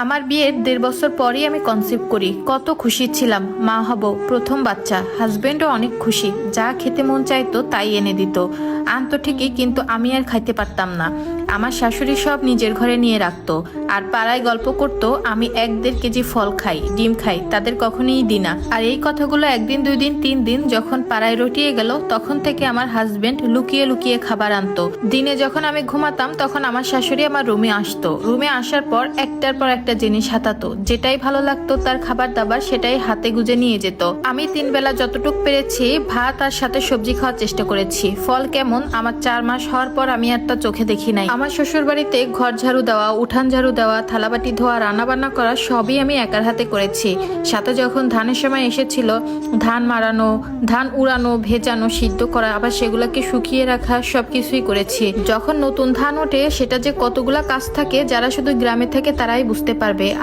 আমার বিয়ের দেড় বছর পরেই আমি কনসিভ করি। কত খুশি ছিলাম। মা হব প্রথম বাচ্চা। হাজব্যান্ডও অনেক খুশি। যা খেতে মন চাইতো তাই এনে দিত। আনতো ঠিকই, কিন্তু আমি আর খাইতে পারতাম না। আমার শাশুড়ি সব নিজের ঘরে নিয়ে রাখতো। আর পাড়ায় গল্প করতো, আমি এক দেড় কেজি ফল খাই, ডিম খাই, তাদের কখনোই দিই না। আর এই কথাগুলো একদিন দুই দিন তিন দিন যখন পাড়ায় রটিয়ে গেল, তখন থেকে আমার হাজবেন্ড লুকিয়ে লুকিয়ে খাবার আনতো। দিনে যখন আমি ঘুমাতাম, তখন আমার শাশুড়ি আমার রুমে আসতো। রুমে আসার পর একটার পর একটা জিনিস হাতাতো। যেটাই ভালো লাগতো, তার খাবার দাবার সেটাই হাতে গুজে নিয়ে যেত। আমি তিন বেলা যতটুক পেরেছি, ভাত আর সাথে সবজি খাওয়ার চেষ্টা করেছি। ফল কেমন, আমার চার মাস হওয়ার পর আমি আর তা চোখে দেখি নাই। আমার শ্বশুর বাড়িতে ঘর ঝাড়ু দেওয়া, উঠান ঝাড়ু দেওয়া, থালাবাটি ধোয়া, রান্নাবান্না করা সবই আমি একার হাতে করেছি। সাথে যখন ধানের সময় এসেছিল, ধান মারানো ধান উড়ানো, ভেজানো, সিদ্ধ করা, আবার সেগুলোকে শুকিয়ে রাখা সব কিছুই করেছি। যখন নতুন ধান ওঠে, সেটা যে কতগুলা কাজ থাকে, যারা শুধু গ্রামে থাকে তারাই বুঝতে পারবে।